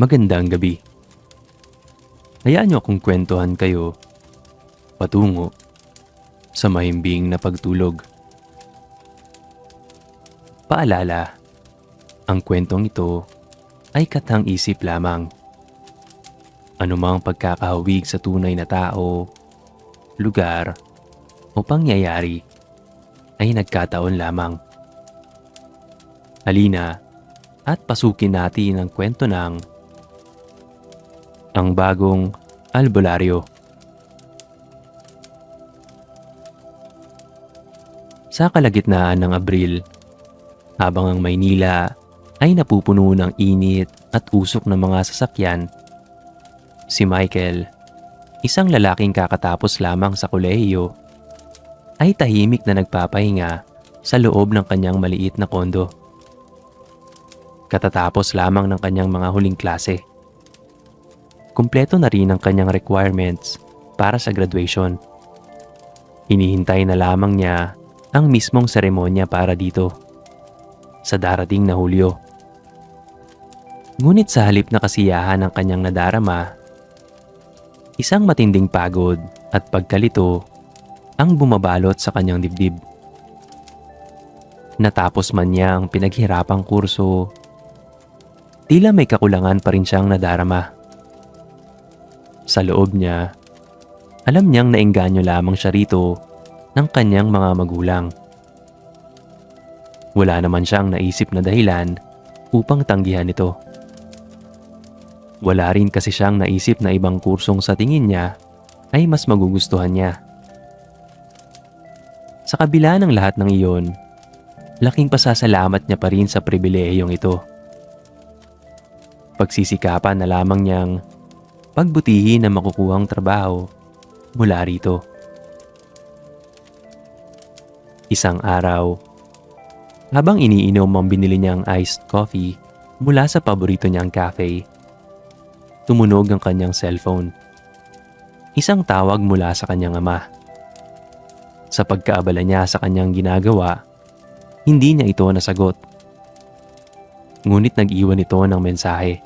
Magandang gabi. Hayaan niyo akong kwentuhan kayo patungo sa mahimbing na pagtulog. Paalala, ang kwentong ito ay katang isip lamang. Anumang pagkakahawig sa tunay na tao, lugar, o pangyayari ay nagkataon lamang. Halina at pasukin natin ang kwento ng ang bagong albularyo. Sa kalagitnaan ng Abril, habang ang Maynila ay napupuno ng init at usok ng mga sasakyan, si Michael, isang lalaking kakatapos lamang sa kolehiyo, ay tahimik na nagpapahinga sa loob ng kanyang maliit na kondo. Katatapos lamang ng kanyang mga huling klase. Kumpleto na rin ang kanyang requirements para sa graduation. Hinihintay na lamang niya ang mismong seremonya para dito sa darating na Hulyo. Ngunit sa halip na kasiyahan ng kanyang nadarama, isang matinding pagod at pagkalito ang bumabalot sa kanyang dibdib. Natapos man niya ang pinaghirapang kurso, tila may kakulangan pa rin siyang nadarama. Sa loob niya, alam niyang naengganyo lamang siya rito ng kanyang mga magulang. Wala naman siyang naisip na dahilan upang tanggihan ito. Wala rin kasi siyang naisip na ibang kursong sa tingin niya ay mas magugustuhan niya. Sa kabila ng lahat ng iyon, laking pasasalamat niya pa rin sa pribilehiyong ito. Pagsisikapan na lamang niyang pagbutihin ang makukuhang trabaho mula rito. Isang araw, habang iniinom ang binili niyang iced coffee mula sa paborito niyang cafe, tumunog ang kanyang cellphone. Isang tawag mula sa kanyang ama. Sa pagkaabala niya sa kanyang ginagawa, hindi niya ito nasagot. Ngunit nag-iwan ito ng mensahe.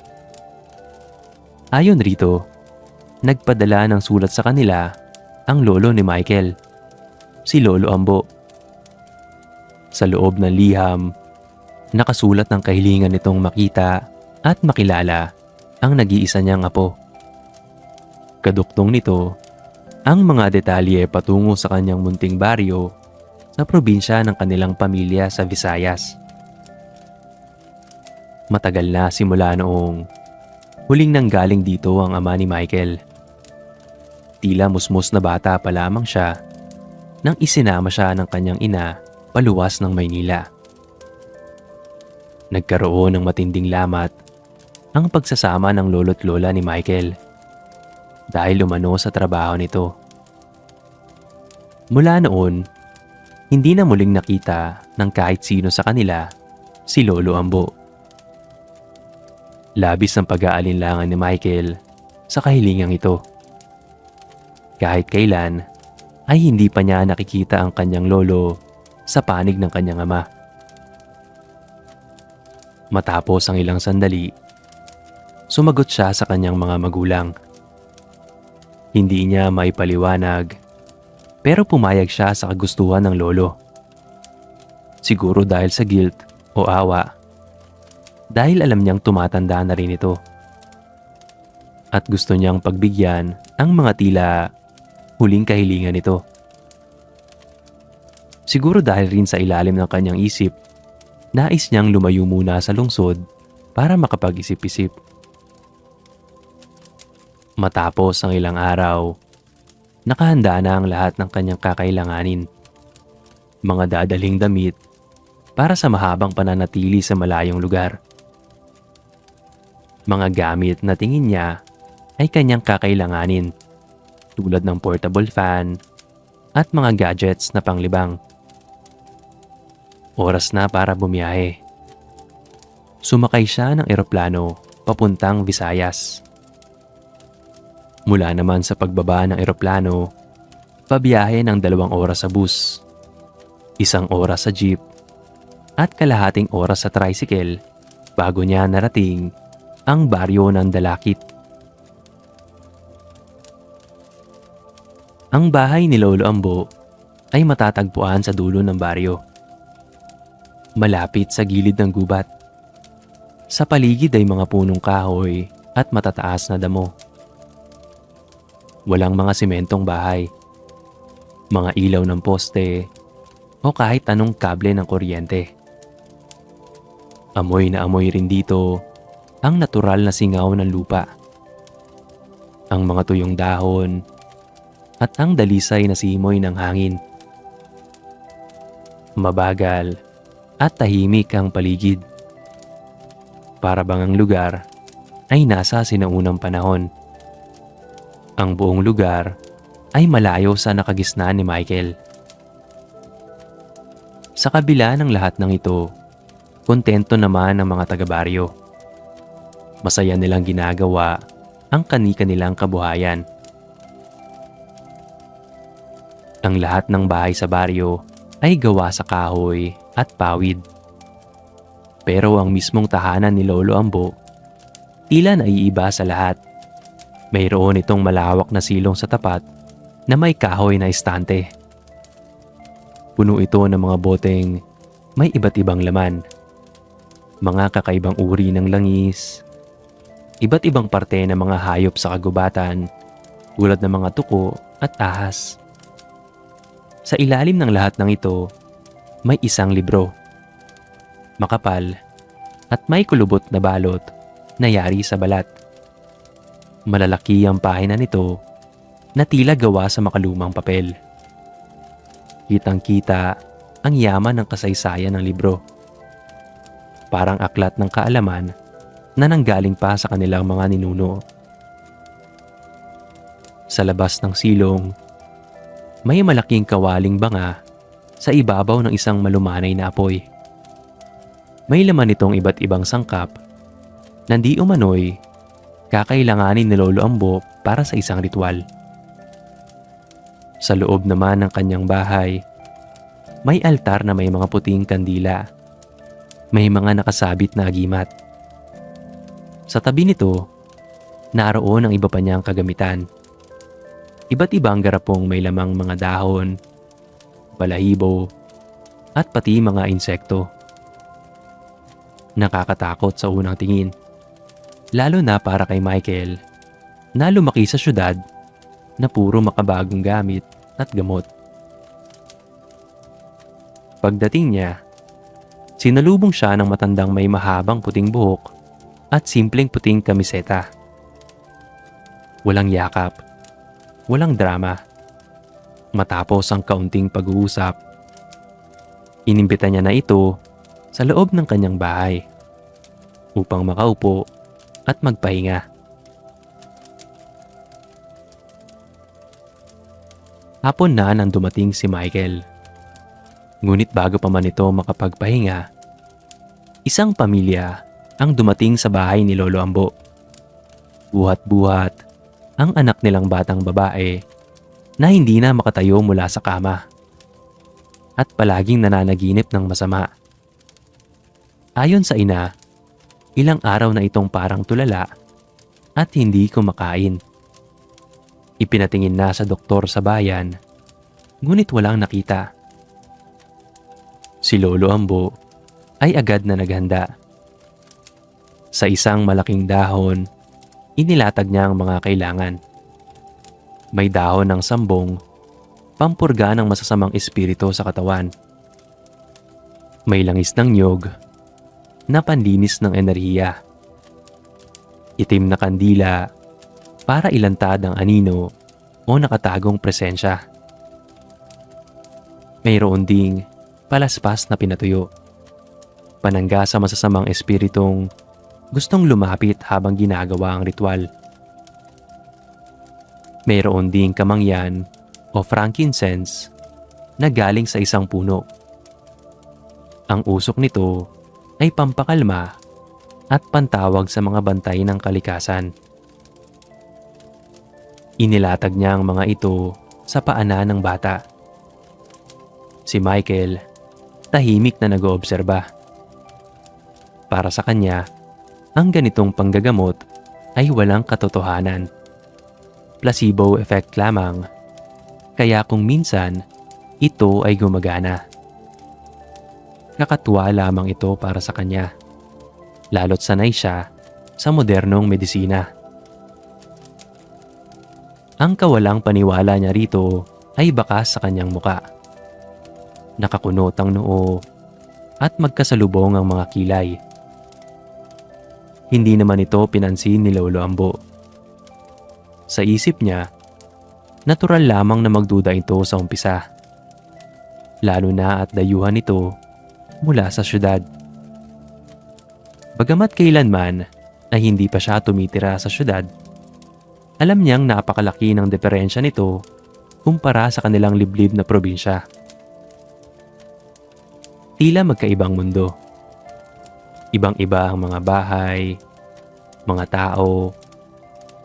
Ayon rito, nagpadala ng sulat sa kanila ang lolo ni Michael, si Lolo Ambo. Sa loob ng liham, nakasulat ng kahilingan nitong makita at makilala ang nag-iisa niyang apo. Kaduktong nito, ang mga detalye patungo sa kanyang munting baryo sa probinsya ng kanilang pamilya sa Visayas. Matagal na simula noong huling nanggaling dito ang ama ni Michael. Tila musmos na bata pa lamang siya nang isinama siya ng kanyang ina paluwas ng Maynila. Nagkaroon ng matinding lamat ang pagsasama ng lolo't lola ni Michael dahil umano sa trabaho nito. Mula noon, hindi na muling nakita ng kahit sino sa kanila si Lolo Ambo. Labis ang pag-aalinlangan ni Michael sa kahilingang ito. Kahit kailan ay hindi pa niya nakikita ang kanyang lolo sa panig ng kanyang ama. Matapos ang ilang sandali, sumagot siya sa kanyang mga magulang. Hindi niya maipaliwanag pero pumayag siya sa kagustuhan ng lolo. Siguro dahil sa guilt o awa. Dahil alam niyang tumatanda na rin ito. At gusto niyang pagbigyan ang mga tila huling kahilingan nito. Siguro dahil rin sa ilalim ng kanyang isip, nais niyang lumayo muna sa lungsod para makapag-isip-isip. Matapos ang ilang araw, nakahanda na ang lahat ng kanyang kakailanganin. Mga dadaling damit para sa mahabang pananatili sa malayong lugar. Mga gamit na tingin niya ay kanyang kakailanganin tulad ng portable fan at mga gadgets na panglibang. Oras na para bumiyahe. Sumakay siya ng eroplano papuntang Visayas. Mula naman sa pagbaba ng eroplano, pabiyahe ng dalawang oras sa bus, isang oras sa jeep, at kalahating oras sa tricycle bago niya narating ang baryo ng Dalakit. Ang bahay ni Lolo Ambo ay matatagpuan sa dulo ng baryo. Malapit sa gilid ng gubat. Sa paligid ay mga punong kahoy at matataas na damo. Walang mga simentong bahay, mga ilaw ng poste o kahit anong kable ng kuryente. Amoy na amoy rin dito ang natural na singaw ng lupa. Ang mga tuyong dahon at ang dalisay na simoy ng hangin. Mabagal at tahimik ang paligid. Para bang ang lugar ay nasa sinaunang panahon. Ang buong lugar ay malayo sa nakagisnaan ni Michael. Sa kabila ng lahat ng ito, kontento naman ang mga taga-baryo. Masaya nilang ginagawa ang kani-kanilang kabuhayan. Ang lahat ng bahay sa baryo ay gawa sa kahoy at pawid. Pero ang mismong tahanan ni Lolo Ambo, tila naiiba sa lahat. Mayroon itong malawak na silong sa tapat na may kahoy na estante. Puno ito ng mga boteng may iba't ibang laman. Mga kakaibang uri ng langis, iba't ibang parte ng mga hayop sa kagubatan, tulad ng mga tuko at ahas. Sa ilalim ng lahat ng ito, may isang libro. Makapal at may kulubot na balot na yari sa balat. Malalaki ang pahina nito na tila gawa sa makalumang papel. Kitang-kita ang yaman ng kasaysayan ng libro. Parang aklat ng kaalaman na nanggaling pa sa kanilang mga ninuno. Sa labas ng silong, may malaking kawaling banga sa ibabaw ng isang malumanay na apoy. May laman itong iba't ibang sangkap na di umano'y kakailanganin ni Lolo Ambo para sa isang ritual. Sa loob naman ng kanyang bahay, may altar na may mga puting kandila. May mga nakasabit na agimat. Sa tabi nito, naroon ang iba pa niyang kagamitan. Iba't ibang garapong may lamang mga dahon, balahibo, at pati mga insekto. Nakakatakot sa unang tingin. Lalo na para kay Michael na lumaki sa syudad na puro makabagong gamit at gamot. Pagdating niya, sinalubong siya ng matandang may mahabang puting buhok at simpleng puting kamiseta. Walang yakap, walang drama. Matapos ang kaunting pag-uusap, inimbita niya na ito sa loob ng kanyang bahay upang makaupo at magpahinga. Hapon na nang dumating si Michael. Ngunit bago pa man ito makapagpahinga, isang pamilya ang dumating sa bahay ni Lolo Ambo. Buhat-buhat ang anak nilang batang babae na hindi na makatayo mula sa kama at palaging nananaginip ng masama. Ayon sa ina, ilang araw na itong parang tulala at hindi kumakain. Ipinatingin na sa doktor sa bayan, ngunit walang nakita. Si Lolo Ambo ay agad na naghanda. Sa isang malaking dahon, inilatag niya ang mga kailangan. May dahon ng sambong, pampurga ng masasamang espiritu sa katawan. May langis ng nyog, na panlinis ng enerhiya. Itim na kandila para ilantad ang anino o nakatagong presensya. Mayroon ding palaspas na pinatuyo. Panangga sa masasamang espiritong gustong lumapit habang ginagawa ang ritual. Mayroon ding kamangyan o frankincense na galing sa isang puno. Ang usok nito ay pampakalma at pantawag sa mga bantay ng kalikasan. Inilatag niya ang mga ito sa paanan ng bata. Si Michael, tahimik na nag-oobserba. Para sa kanya, ang ganitong panggagamot ay walang katotohanan. Placebo effect lamang. Kaya kung minsan, ito ay gumagana. Nakatuwa lamang ito para sa kanya. Lalo't sanay siya sa modernong medisina. Ang kawalang paniwala niya rito ay bakas sa kanyang muka. Nakakunot ang noo at magkasalubong ang mga kilay. Hindi naman ito pinansin ni Lolo Ambo. Sa isip niya, natural lamang na magduda ito sa umpisa. Lalo na at dayuhan ito mula sa syudad. Bagamat kailanman ay hindi pa siya tumitira sa syudad, alam niyang napakalaki ng diferensya nito kumpara sa kanilang liblib na probinsya. Tila magkaibang mundo. Ibang-iba ang mga bahay, mga tao,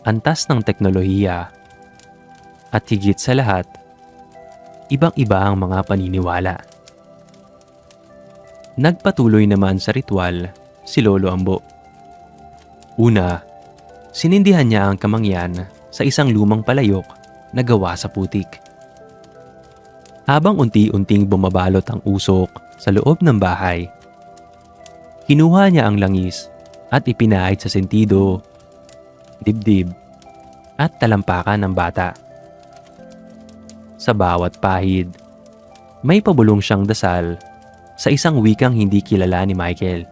antas ng teknolohiya, at higit sa lahat, ibang-iba ang mga paniniwala. Nagpatuloy naman sa ritual si Lolo Ambo. Una, sinindihan niya ang kamangyan sa isang lumang palayok na gawa sa putik. Habang unti-unting bumabalot ang usok sa loob ng bahay, kinuha niya ang langis at ipinahid sa sentido, dibdib, at talampakan ng bata. Sa bawat pahid, may pabulong siyang dasal sa isang wikang hindi kilala ni Michael.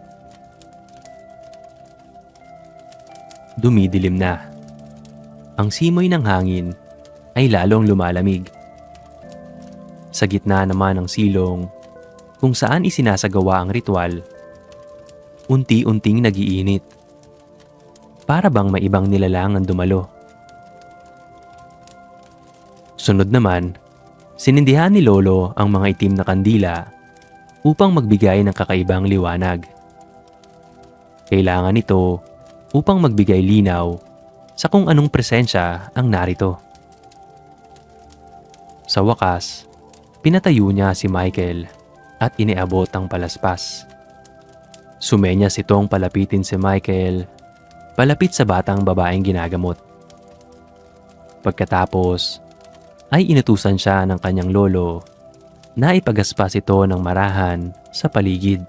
Dumidilim na. Ang simoy ng hangin ay lalong lumalamig. Sa gitna naman ng silong kung saan isinasagawa ang ritual, unti-unting nagiinit. Para bang may ibang nilalang ang dumalo. Sunod naman, sinindihan ni Lolo ang mga itim na kandila upang magbigay ng kakaibang liwanag. Kailangan ito upang magbigay linaw sa kung anong presensya ang narito. Sa wakas, pinatayo niya si Michael at iniabot ang palaspas. Sumenyas itong palapitin si Michael palapit sa batang babaeng ginagamot. Pagkatapos, ay inutusan siya ng kanyang lolo na ipagaspas ito ng marahan sa paligid.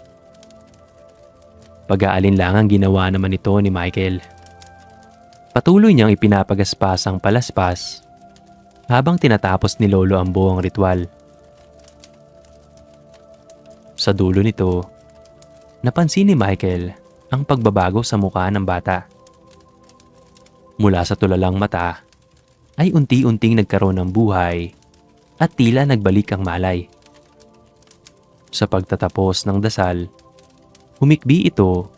Pag-aalinlangang ginawa naman ito ni Michael. Patuloy niyang ipinapagaspas ang palaspas habang tinatapos ni Lolo ang buong ritual. Sa dulo nito, napansin ni Michael ang pagbabago sa mukha ng bata. Mula sa tulalang mata, ay unti-unting nagkaroon ng buhay at tila nagbalik ang malay. Sa pagtatapos ng dasal, humikbi ito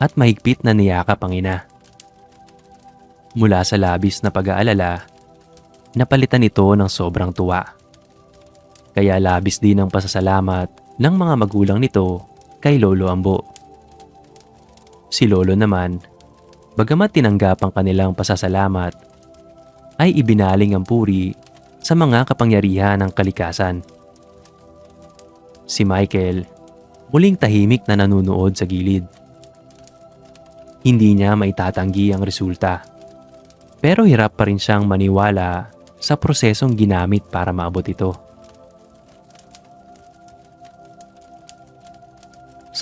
at mahigpit na niyakap ang ina. Mula sa labis na pag-aalala, napalitan ito ng sobrang tuwa. Kaya labis din ang pasasalamat ng mga magulang nito kay Lolo Ambo. Si Lolo naman, bagamat tinanggap ang kanilang pasasalamat, ay ibinaling ang puri sa mga kapangyarihan ng kalikasan. Si Michael, muling tahimik na nanunood sa gilid. Hindi niya maitatanggi ang resulta. Pero hirap pa rin siyang maniwala sa prosesong ginamit para maabot ito.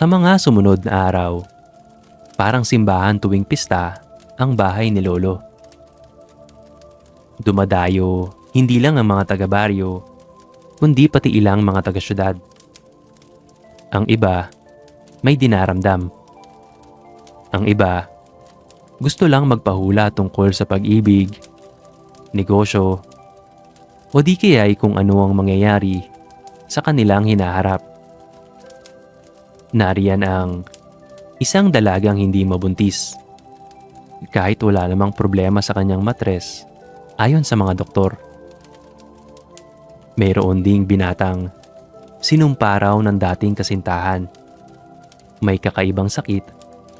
Sa mga sumunod na araw, parang simbahan tuwing pista ang bahay ni Lolo. Dumadayo hindi lang ang mga taga-baryo, kundi pati ilang mga taga-syudad. Ang iba, may dinaramdam. Ang iba, gusto lang magpahula tungkol sa pag-ibig, negosyo, o di kaya'y kung ano ang mangyayari sa kanilang hinaharap. Nariyan ang isang dalagang hindi mabuntis. Kahit wala namang problema sa kanyang matres, ayon sa mga doktor. Mayroon ding binatang sinumparaw ng dating kasintahan. May kakaibang sakit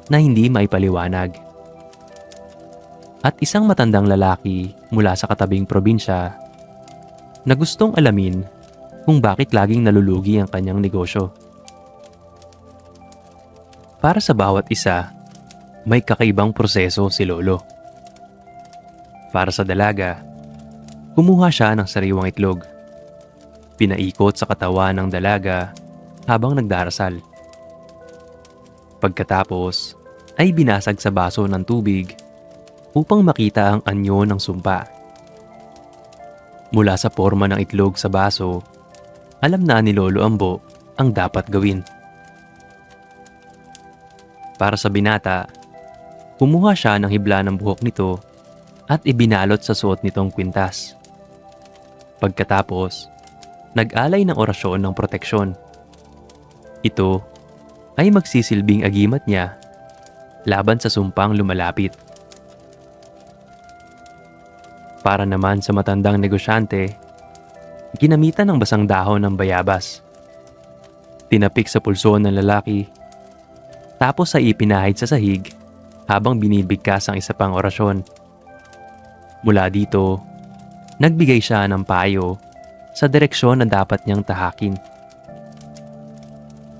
na hindi maipaliwanag. At isang matandang lalaki mula sa katabing probinsya na gustong alamin kung bakit laging nalulugi ang kanyang negosyo. Para sa bawat isa, may kakaibang proseso si Lolo. Para sa dalaga, kumuha siya ng sariwang itlog. Pinaikot sa katawan ng dalaga habang nagdarasal. Pagkatapos, ay binasag sa baso ng tubig upang makita ang anyo ng sumpa. Mula sa forma ng itlog sa baso, alam na ni Lolo Ambo ang dapat gawin. Para sa binata, kumuha siya ng hibla ng buhok nito at ibinalot sa suot nitong kwintas. Pagkatapos, nag-alay ng orasyon ng proteksyon. Ito ay magsisilbing agimat niya laban sa sumpang lumalapit. Para naman sa matandang negosyante, ginamitan ng basang dahon ng bayabas. Tinapik sa pulso ng lalaki, tapos ay ipinahid sa sahig habang binibigkas ang isa pang orasyon. Mula dito, nagbigay siya ng payo sa direksyon na dapat niyang tahakin.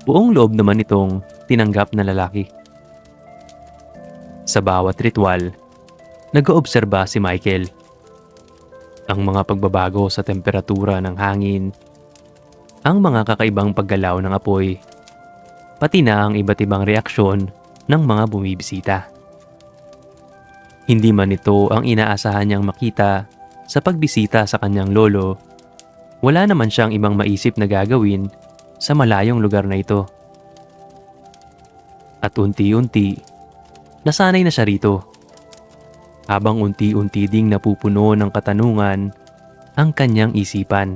Buong loob naman itong tinanggap na lalaki. Sa bawat ritual, nag-oobserba si Michael. Ang mga pagbabago sa temperatura ng hangin, ang mga kakaibang paggalaw ng apoy, pati na ang iba't ibang reaksyon ng mga bumibisita. Hindi man ito ang inaasahan niyang makita sa pagbisita sa kanyang lolo, wala naman siyang ibang maisip na gagawin sa malayong lugar na ito. At unti-unti, nasanay na siya rito. Habang unti-unti ding napupuno ng katanungan ang kanyang isipan.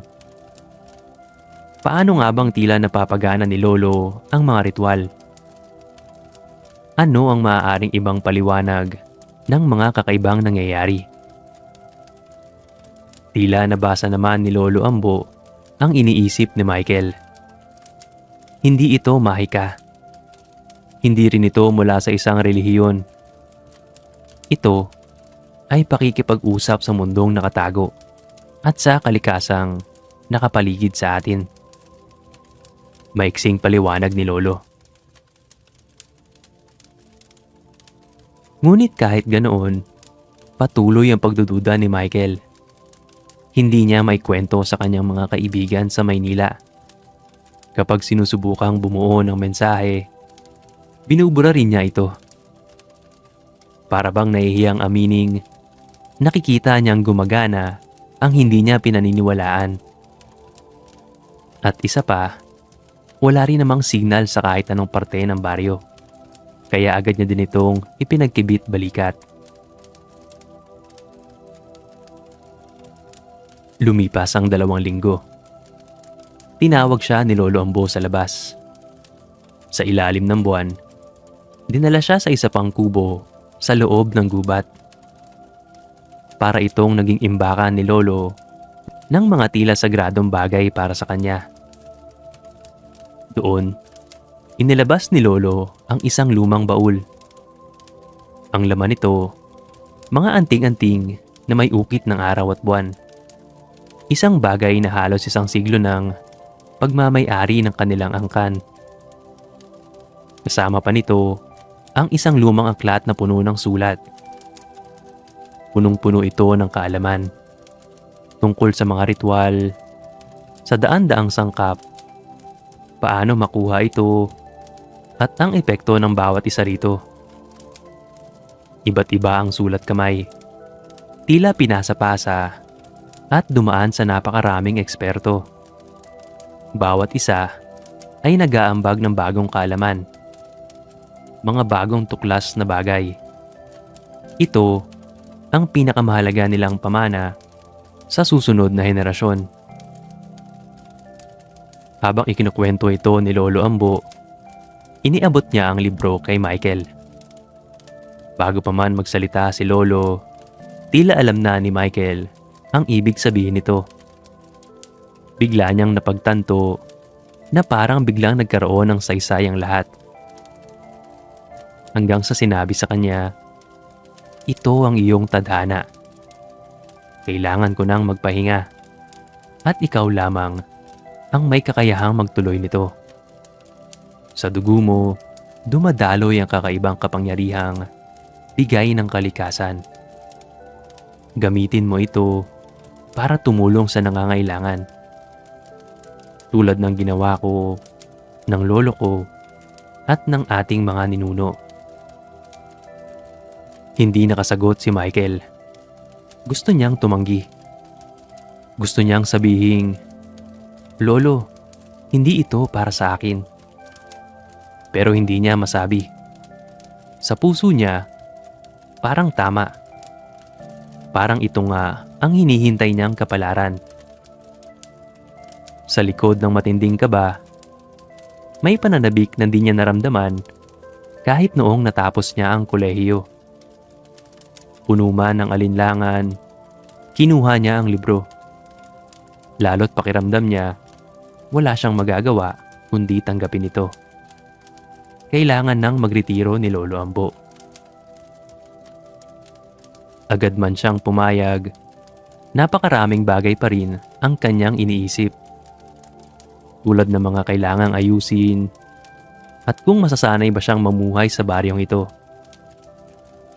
Paano nga bang tila napapagana ni Lolo ang mga ritual? Ano ang maaaring ibang paliwanag ng mga kakaibang nangyayari? Tila nabasa naman ni Lolo Ambo ang iniisip ni Michael. Hindi ito mahika. Hindi rin ito mula sa isang relihiyon. Ito ay pakikipag-usap sa mundong nakatago at sa kalikasang nakapaligid sa atin. Maiksing paliwanag ni Lolo. Ngunit kahit ganoon, patuloy ang pagdududa ni Michael. Hindi niya may kwento sa kanyang mga kaibigan sa Maynila. Kapag sinusubukang bumuo ng mensahe, binubura rin niya ito. Para bang nahihiyang amining, nakikita niyang gumagana ang hindi niya pinaniniwalaan. At isa pa, wala rin namang signal sa kahit anong parte ng baryo. Kaya agad niya din itong ipinagkibit balikat. Lumipas ang dalawang linggo. Tinawag siya ni Lolo Ambo sa labas. Sa ilalim ng buwan, dinala siya sa isa pang kubo sa loob ng gubat. Para itong naging imbakan ni Lolo ng mga tila sagradong bagay para sa kanya. Doon, inilabas ni Lolo ang isang lumang baul. Ang laman nito, mga anting-anting na may ukit ng araw at buwan. Isang bagay na halos isang siglo ng pagmamay-ari ng kanilang angkan. Kasama pa nito ang isang lumang aklat na puno ng sulat. Punong-puno ito ng kaalaman tungkol sa mga ritual, sa daan-daang sangkap, paano makuha ito, at ang epekto ng bawat isa rito. Iba't iba ang sulat kamay. Tila pinasa-pasa at dumaan sa napakaraming eksperto. Bawat isa ay nag-aambag ng bagong kaalaman. Mga bagong tuklas na bagay. Ito ang pinakamahalaga nilang pamana sa susunod na henerasyon. Habang ikinukwento ito ni Lolo Ambo, iniabot niya ang libro kay Michael. Bago pa man magsalita si Lolo, tila alam na ni Michael ang ibig sabihin nito. Bigla niyang napagtanto na parang biglang nagkaroon ng saysay ang lahat. Hanggang sa sinabi sa kanya, ito ang iyong tadhana. Kailangan ko nang magpahinga at ikaw lamang ang may kakayahang magtuloy nito. Sa dugo mo, dumadaloy ang kakaibang kapangyarihang bigay ng kalikasan. Gamitin mo ito para tumulong sa nangangailangan. Tulad ng ginawa ko, ng lolo ko, at ng ating mga ninuno. Hindi nakasagot si Michael. Gusto niyang tumanggi. Gusto niyang sabihin, Lolo, hindi ito para sa akin. Pero hindi niya masabi. Sa puso niya, parang tama. Parang ito nga ang hinihintay niyang kapalaran. Sa likod ng matinding kaba, may pananabik na di niya naramdaman kahit noong natapos niya ang kolehiyo. Puno ng alinlangan, kinuha niya ang libro. Lalo't pakiramdam niya, wala siyang magagawa kundi tanggapin ito. Kailangan nang magretiro ni Lolo Ambo. Agad man siyang pumayag, napakaraming bagay pa rin ang kanyang iniisip. Tulad ng mga kailangang ayusin at kung masasanay ba siyang mamuhay sa baryong ito.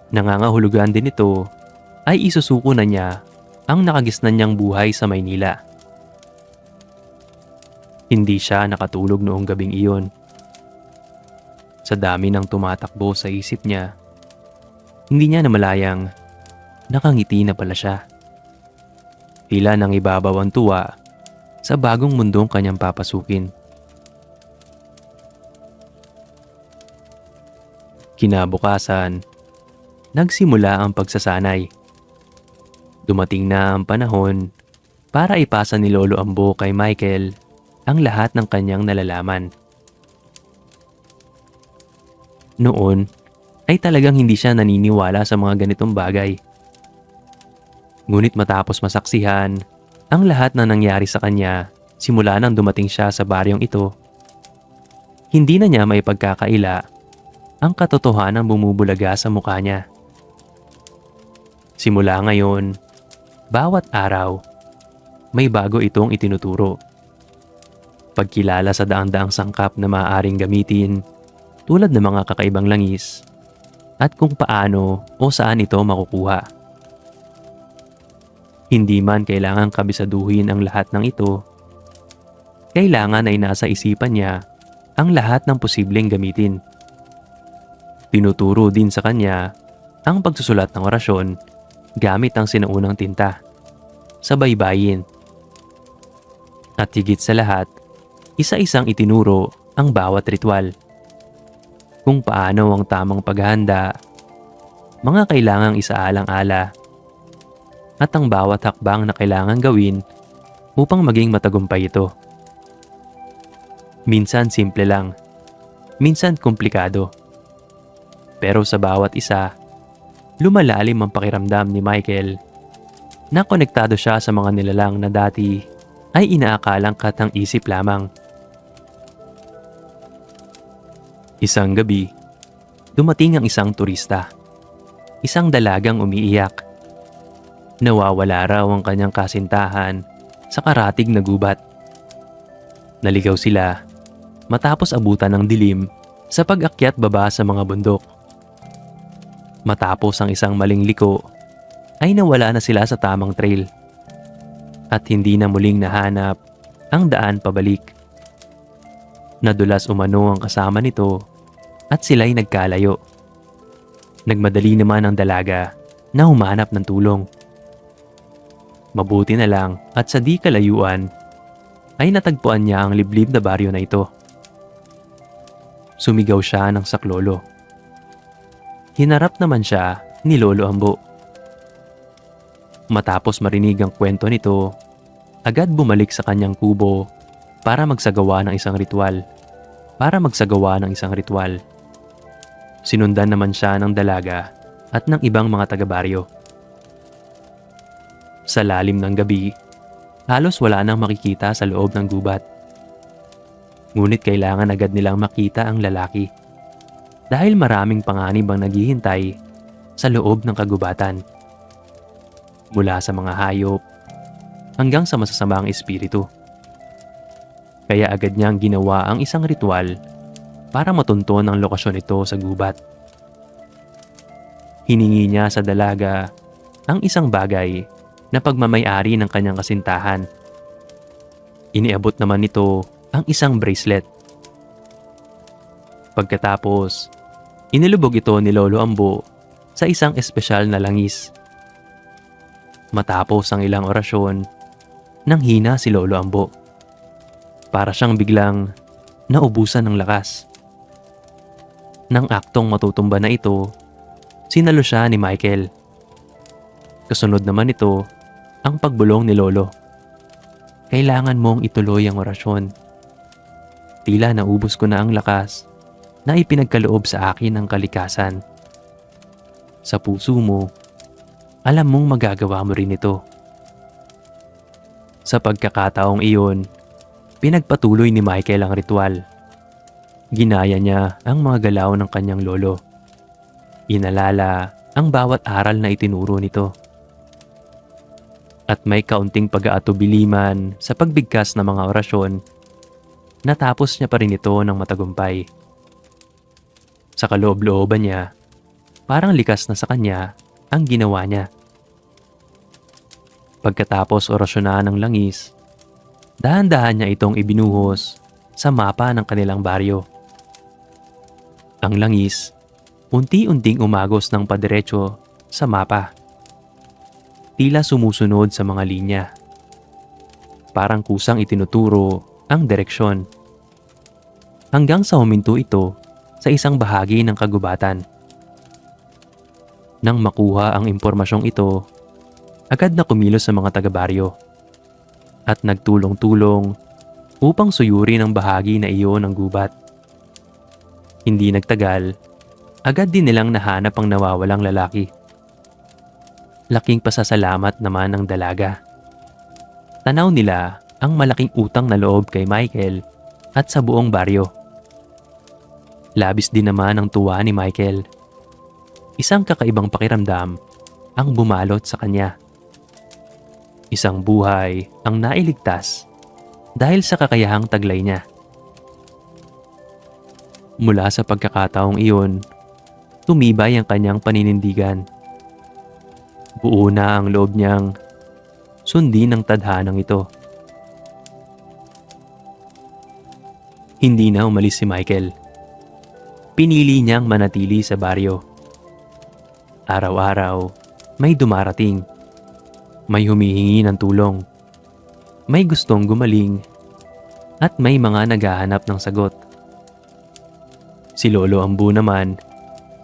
Nangangahulugan din ito ay isusuko na niya ang nakagisnan niyang buhay sa Maynila. Hindi siya nakatulog noong gabing iyon. Sa dami ng tumatakbo sa isip niya, hindi niya namalayang nakangiti na pala siya. Tila nang ibabaw ang tuwa sa bagong mundong kanyang papasukin. Kinabukasan, nagsimula ang pagsasanay. Dumating na ang panahon para ipasa ni Lolo Ambo kay Michael ang lahat ng kanyang nalalaman. Noon ay talagang hindi siya naniniwala sa mga ganitong bagay. Ngunit matapos masaksihan ang lahat na nangyari sa kanya simula nang dumating siya sa baryong ito, hindi na niya may pagkakaila ang katotohanan bumubulaga sa mukha niya. Simula ngayon, bawat araw, may bago itong itinuturo. Pagkilala sa daang-daang sangkap na maaaring gamitin tulad ng mga kakaibang langis at kung paano o saan ito makukuha. Hindi man kailangan kabisaduhin ang lahat ng ito, kailangan ay nasa isipan niya ang lahat ng posibleng gamitin. Tinuturo din sa kanya ang pagsusulat ng orasyon gamit ang sinaunang tinta, sa baybayin. At higit sa lahat, isa-isang itinuro ang bawat ritual. Kung paano ang tamang paghahanda, mga kailangang isaalang-ala, at ang bawat hakbang na kailangan gawin upang maging matagumpay ito. Minsan simple lang, minsan komplikado. Pero sa bawat isa, lumalalim ang pakiramdam ni Michael na konektado siya sa mga nilalang na dati ay inaakalang katang isip lamang. Isang gabi, dumating ang isang turista. Isang dalagang umiiyak. Nawawala raw ang kanyang kasintahan sa karatig na gubat. Naligaw sila matapos abutan ng dilim sa pag-akyat baba sa mga bundok. Matapos ang isang maling liko, ay nawala na sila sa tamang trail. At hindi na muling nahanap ang daan pabalik. Nadulas umano ang kasama nito at sila'y nagkalayo. Nagmadali naman ang dalaga na humanap ng tulong. Mabuti na lang at sa di kalayuan ay natagpuan niya ang liblib na baryo na ito. Sumigaw siya ng saklolo. Hinarap naman siya ni Lolo Ambo. Matapos marinig ang kwento nito, agad bumalik sa kanyang kubo para magsagawa ng isang ritual. Para magsagawa ng isang ritual. Sinundan naman siya ng dalaga at ng ibang mga taga-baryo. Sa lalim ng gabi, halos wala nang makikita sa loob ng gubat. Ngunit kailangan agad nilang makita ang lalaki dahil maraming panganib ang naghihintay sa loob ng kagubatan. Mula sa mga hayop hanggang sa masasamang espiritu. Kaya agad niyang ginawa ang isang ritual para matunton ang lokasyon ito sa gubat. Hiningi niya sa dalaga ang isang bagay na pagmamayari ng kanyang kasintahan. Iniabot naman nito ang isang bracelet. Pagkatapos, inilubog ito ni Lolo Ambo sa isang espesyal na langis. Matapos ang ilang orasyon, nang hina si Lolo Ambo. Para siyang biglang naubusan ng lakas. Nang aktong matutumba na ito, sinalo siya ni Michael. Kasunod naman ito ang pagbulong ni Lolo. Kailangan mong ituloy ang orasyon. Tila naubos ko na ang lakas na ipinagkaloob sa akin ng kalikasan. Sa puso mo, alam mong magagawa mo rin ito. Sa pagkakataong iyon, pinagpatuloy ni Michael ang ritual. Ginaya niya ang mga galaw ng kanyang lolo. Inalala ang bawat aral na itinuro nito. At may kaunting pag-aatubiliman sa pagbigkas ng mga orasyon, natapos niya pa rin ito ng matagumpay. Sa kaloob-looban niya, parang likas na sa kanya ang ginawa niya. Pagkatapos orasyonahan ng langis, dahan-dahan niya itong ibinuhos sa mapa ng kanilang baryo. Ang langis, unti-unting umagos ng padiretso sa mapa. Tila sumusunod sa mga linya. Parang kusang itinuturo ang direksyon. Hanggang sa huminto ito sa isang bahagi ng kagubatan. Nang makuha ang impormasyong ito, agad na kumilos sa mga taga-baryo at nagtulong-tulong upang suyuri ng bahagi na iyon ng gubat. Hindi nagtagal, agad din nilang nahanap ang nawawalang lalaki. Laking pasasalamat naman ng dalaga. Tanaw nila ang malaking utang na loob kay Michael at sa buong baryo. Labis din naman ang tuwa ni Michael. Isang kakaibang pakiramdam ang bumalot sa kanya. Isang buhay ang nailigtas dahil sa kakayahang taglay niya. Mula sa pagkakataong iyon, tumibay ang kanyang paninindigan. Buo na ang loob niyang sundin ang tadhanang ito. Hindi na umalis si Michael. Pinili niyang manatili sa baryo. Araw-araw, may dumarating. May humihingi ng tulong. May gustong gumaling. At may mga naghahanap ng sagot. Si Lolo Ambu naman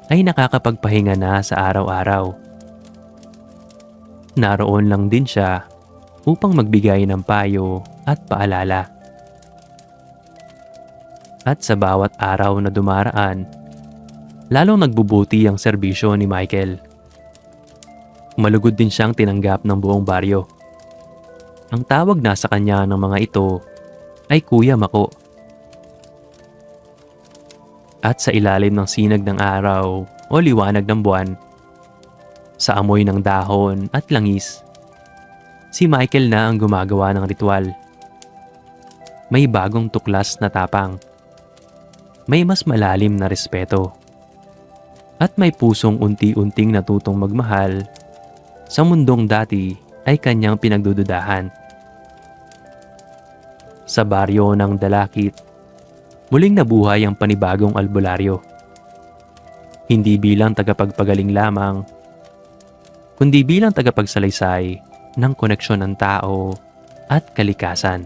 ay nakakapagpahinga na sa araw-araw. Naroon lang din siya upang magbigay ng payo at paalala. At sa bawat araw na dumaraan, lalong nagbubuti ang serbisyo ni Michael. Malugod din siyang tinanggap ng buong baryo. Ang tawag na sa kanya ng mga ito ay Kuya Mako. At sa ilalim ng sinag ng araw o liwanag ng buwan, sa amoy ng dahon at langis, si Michael na ang gumagawa ng ritual. May bagong tuklas na tapang. May mas malalim na respeto. At may pusong unti-unting natutong magmahal sa mundong dati ay kanyang pinagdududahan. Sa baryo ng Dalakit, muling nabuhay ang panibagong albularyo. Hindi bilang tagapagpagaling lamang, kundi bilang tagapagsalaysay ng koneksyon ng tao at kalikasan.